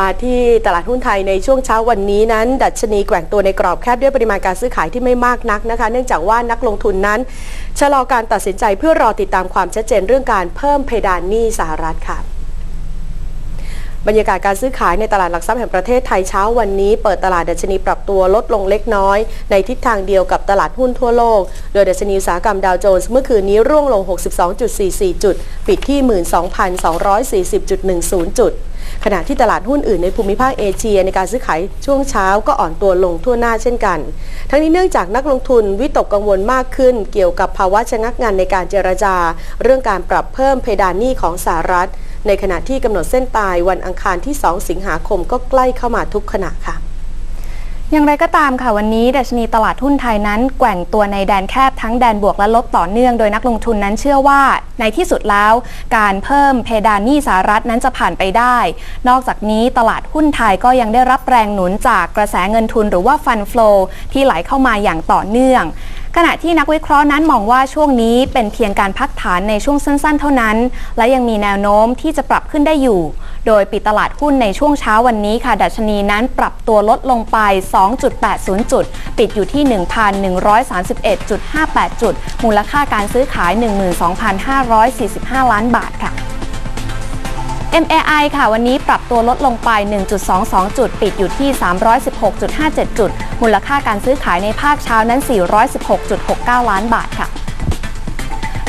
มาที่ตลาดหุ้นไทยในช่วงเช้าวันนี้นั้น ดัชนีแกว่งตัวในกรอบแคบด้วยปริมาณการซื้อขายที่ไม่มากนักนะคะ เนื่องจากว่านักลงทุนนั้นชะลอการตัดสินใจเพื่อรอติดตามความชัดเจนเรื่องการเพิ่มเพดานหนี้สหรัฐค่ะบรรยากาศการซื้อขายในตลาดหลักทรัพย์แห่งประเทศไทยเช้าวันนี้ เปิดตลาดดัชนีปรับตัวลดลงเล็กน้อย ในทิศทางเดียวกับตลาดหุ้นทั่วโลก โดยดัชนีอุตสาหกรรมดาวโจนส์เมื่อคืนนี้ร่วงลง 62.44 จุด ปิดที่ 12,240.10 จุด ขณะที่ตลาดหุ้นอื่นในภูมิภาคเอเชีย ในการซื้อขายช่วงเช้าก็อ่อนตัวลงทั่วหน้าเช่นกัน ทั้งนี้เนื่องจากนักลงทุนวิตกกังวลมากขึ้น เกี่ยวกับภาวะชะงักงานในการเจรจา เรื่องการปรับเพิ่มเพดานหนี้ของสหรัฐ ในขณะที่กำหนดเส้นตายวันอังคารที่ 2 สิงหาคมก็ใกล้เข้ามาทุกขณะค่ะ อย่างไรก็ตามค่ะวันนี้ดัชนีตลาดหุ้นไทยนั้นแกว่งตัวในแดนแคบทั้งแดนบวกและลบต่อเนื่องโดยนักลงทุนนั้นเชื่อว่า ในที่สุดแล้ว การเพิ่มเพดานหนี้สหรัฐนั้นจะผ่านไปได้ นอกจากนี้ตลาดหุ้นไทยก็ยังได้รับแรงหนุนจากกระแสเงินทุนหรือว่าฟันฟลอที่ไหลเข้ามาอย่างต่อเนื่อง ขณะที่นักวิเคราะห์นั้นมองว่าช่วงนี้เป็นเพียงการพักฐานในช่วงสั้นๆ เท่านั้น และยังมีแนวโน้มที่จะปรับขึ้นได้อยู่ โดยปิดตลาดหุ้นในช่วงเช้าวันนี้ค่ะ ดัชนีนั้นปรับตัวลดลงไป 2.80 จุด ปิดอยู่ที่ 1,131.58 จุด มูลค่าการซื้อขาย 12,545 ล้านบาทค่ะ MAI ค่ะ วันนี้ปรับตัวลดลงไป 1.22 จุด ปิดอยู่ที่ 316.57 จุด มูลค่าการซื้อขายในภาคเช้านั้น 416.69 ล้านบาทค่ะ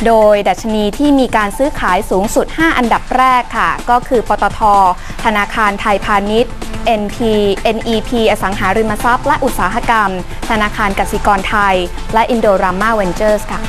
โดยดัชนีที่มีการซื้อขายสูงสุด 5 อันดับแรกค่ะ ก็คือปตท ธนาคารไทยพาณิชย์ NP NEP อสังหาริมทรัพย์ และอุตสาหกรรม ธนาคารกสิกรไทย และ Indorama Ventures ค่ะ